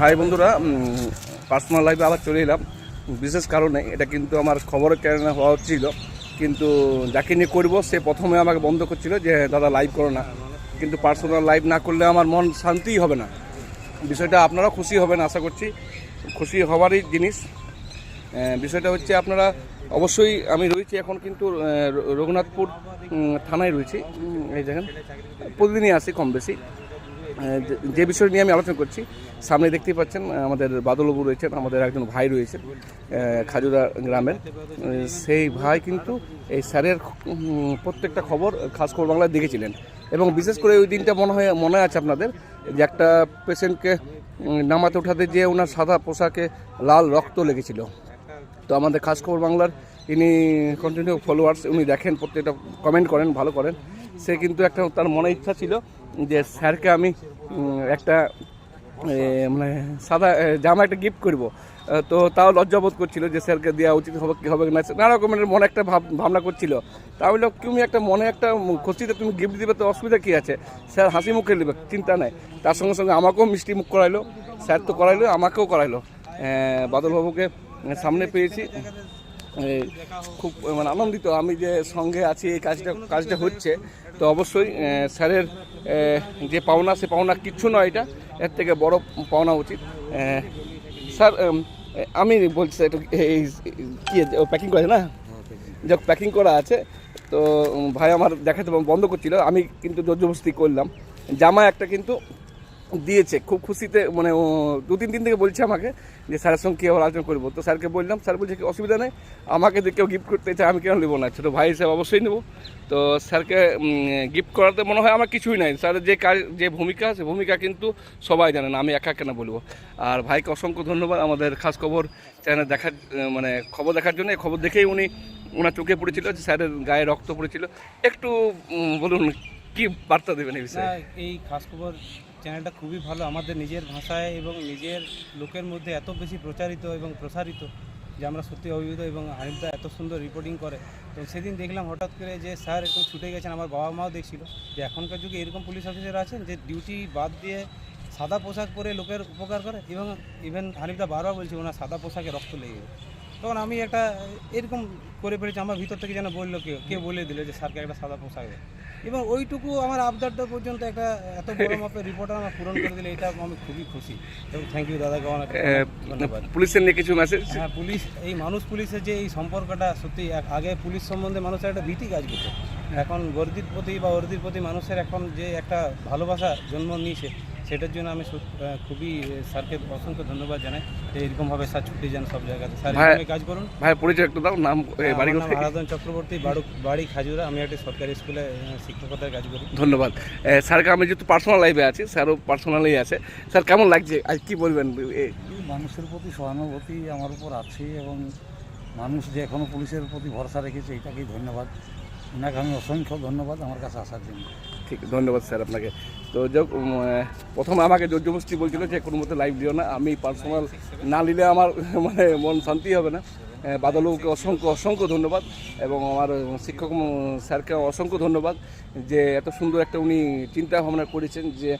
High বন্ধুরা personal লাইফে আবার চলে এলাম। বিশেষ কারণে এটা কিন্তু আমার খবরের চ্যানেলে হওয়া ছিল কিন্তু যাকে নিয়ে করব, সে প্রথমে আমাকে বন্ধ করছিল যে, দাদা লাইভ করো না। কিন্তু পার্সোনাল লাইভ না করলে আমার মন শান্তিই হবে না। বিষয়টা আপনারা খুশি হবেন, আশা করছি। খুশি হওয়ারই জিনিস। বিষয়টা হচ্ছে আপনারা অবশ্যই আমি রয়েছি এখন কিন্তু রঘুনাথপুর থানায় রয়েছি। এই দেখেন, প্রতিদিনই আসি কম বেশি। যে- বিষয় নিয়ে আমি আলোচনা করছি সামনে দেখতেই পাচ্ছেন আমাদের বাদলবাবু রয়েছেন আমাদের একজন ভাই রয়েছেন আহ, খাজুরা গ্রামের। সেই ভাই কিন্তু এই স্যারের প্রত্যেকটা খবর খাস খবর বাংলায় দেখেছিলেন। এবং বিশেষ করে ওই দিনটা মনে হয় মনে আছে আপনাদের যে একটা পেশেন্টকে নামাতে ওঠাতে যে ওনার সাদা পোশাকে লাল রক্ত লেগেছিল। তো আমাদের খাস খবর বাংলার ইনি কন্টিনিউ ফলোয়ার্স উনি দেখেন প্রত্যেকটা কমেন্ট করেন ভালো করেন। সে কিন্তু একটা, তার মনে ইচ্ছা ছিল যে স্যারকে আমি একটা মানে সাদা জামা একটা গিফট করব। তো তাও লজ্জাবোধ করছিল যে স্যারকে দেওয়া উচিত হবে কি হবে না। নানা রকমের মনে একটা ভাব, ভাবনা করছিল। তা তাহলে তুমি একটা মনে একটা খুশিতে তুমি গিফট দিবে তো অসুবিধা কী আছে? স্যার হাসি মুখে নেবে, চিন্তা নাই। তার সঙ্গে সঙ্গে আমাকেও মিষ্টি মুখ করাইলো, স্যার তো করাইলো, আমাকেও করাইলো। বাদলবাবুকে সামনে পেয়েছি। খুব মানে আনন্দিত। আমি যে সঙ্গে আছি এই কাজটা কাজটা হচ্ছে তো অবশ্যই স্যারের যে পাওনা সে পাওনা কিচ্ছু নয় এটা। এর থেকে বড় পাওনা উচিত। স্যার আমি বলছি স্যার, এই কি প্যাকিং করে না? যে প্যাকিং করা আছে। তো ভাই আমার দেখাতে বন্ধ করছিল। আমি কিন্তু জোরজবস্তি করলাম। জামা একটা কিন্তু দিয়েছে, খুব খুশিতে মানে দু তিন দিন থেকে বলছে আমাকে যে, স্যারের সঙ্গে কী আলোচনা করব? তো স্যারকে বললাম, স্যার বলছে কি, অসুবিধা নেই, আমাকে যে কেউ গিফট করতে চায়, আমি কেন নেব না? ছোটো ভাই হিসেবে অবশ্যই নেব। তো স্যারকে গিফট করাতে মনে হয় আমার কিছুই নাই। স্যারের যে কাজ, যে ভূমিকা, সে ভূমিকা কিন্তু সবাই জানে না, আমি একা কেন বলব? আর ভাইকে অসংখ্য ধন্যবাদ আমাদের খাস খবর চ্যানেল দেখার মানে খবর দেখার জন্য। খবর দেখেই উনি ওনার চোখে পড়েছিল, যে স্যারের গায়ে রক্ত পড়েছিল। একটু বলুন, কি বার্তা দেবেন এই বিষয়ে? এই খাস খবর চ্যানেলটা খুবই ভালো। আমাদের নিজের ভাষায় এবং নিজের লোকের মধ্যে এত বেশি প্রচারিত এবং প্রসারিত যে আমরা সত্যি অভিভূত এবং হানিফদা এত সুন্দর রিপোর্টিং করে। তো সেদিন দেখলাম হঠাৎ করে যে স্যার এরকম ছুটে গেছেন, আমার বাবা মাও দেখছিল। যে এখনকার যুগে এরকম পুলিশ অফিসার আছেন যে ডিউটি বাদ দিয়ে সাদা পোশাক পরে লোকের উপকার করে এবং ইভেন হানিফদা বারবার বলছে, ওনার সাদা পোশাকে রক্ত লেগে তখন আমি একটা এরকম করে পেরেছি আমার ভিতর থেকে যেন বলল কেউ কে বলে দিল যে স্যারকে একটা সাদা পোশাক। দেয় এবং ওইটুকু আমার আবদারটা পর্যন্ত একটা এত বড় মাপের রিপোর্টার আমার পূরণ করে দিলে এটা আমি খুবই খুশি। এবং থ্যাংক ইউ দাদাকে অনেক ধন্যবাদ। পুলিশের নিয়ে কিছু মেসেজ হ্যাঁ পুলিশ এই মানুষ পুলিশের যে এই সম্পর্কটা সত্যি আগে পুলিশ সম্বন্ধে মানুষের একটা ভীতি কাজ করতো। এখন বর্দির প্রতি বা অর্দির প্রতি মানুষের এখন যে একটা ভালোবাসা জন্ম নিয়েছে সেটার জন্য আমি খুবই স্যারকে অসংখ্য ধন্যবাদ জানাই যে এরকমভাবে স্যার ছুটি যান সব জায়গাতে। স্যার কাজ করুন। ভাই পরিচয় একটু দাও নাম বাড়ি কোথায়? আরাধন চক্রবর্তী বাড়ু বাড়ি খাজুরা। আমি একটা সরকারি স্কুলে শিক্ষকতার কাজ করি। ধন্যবাদ। স্যারকে আমি যেহেতু পার্সোনাল লাইফে আছি স্যারও পার্সোনালি আছে। স্যার কেমন লাগছে? আজ কি বলবেন? এ, মানুষের প্রতি সহানুভূতি আমার উপর আছে এবং মানুষ যে এখনও পুলিশের প্রতি ভরসা রেখেছে এটাকেই ধন্যবাদ। ওনাকে আমি অসংখ্য ধন্যবাদ আমার কাছে আসার জন্য। ঠিক ধন্যবাদ স্যার আপনাকে। তো যাক প্রথমে আমাকে জোর জবরদস্তি বলছিল যে কোনো মতো লাইভ দিও না আমি পার্সোনাল না নিলে আমার মানে মন শান্তি হবে না। এ, বাদলবাবুকে অসংখ্য অসংখ্য ধন্যবাদ এবং আমার শিক্ষক স্যারকে অসংখ্য ধন্যবাদ যে এত সুন্দর একটা উনি চিন্তা ভাবনা করেছেন যে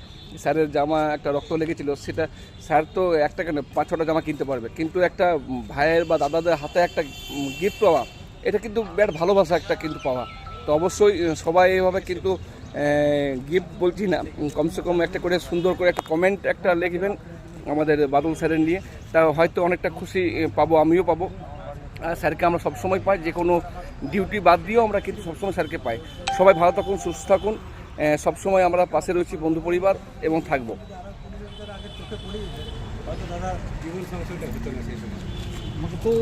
স্যারের জামা একটা রক্ত লেগেছিল সেটা স্যার তো একটা কেন পাঁচ ছটা জামা কিনতে পারবে। কিন্তু একটা ভাইয়ের বা দাদাদের হাতে একটা গিফট পাওয়া এটা কিন্তু বিরাট ভালোবাসা একটা কিন্তু পাওয়া। তো অবশ্যই সবাই এভাবে কিন্তু গিফট বলছি না কমসে কম একটা করে সুন্দর করে একটা কমেন্ট একটা লিখবেন আমাদের বাদল স্যারের নিয়ে। তা হয়তো অনেকটা খুশি পাবো আমিও পাবো। আর স্যারকে আমরা সবসময় পাই যে কোনো ডিউটি বাদ দিয়েও আমরা কিন্তু সবসময় স্যারকে পাই। সবাই ভালো থাকুন সুস্থ থাকুন। সবসময় আমরা পাশে রয়েছি বন্ধু পরিবার এবং থাকব। তো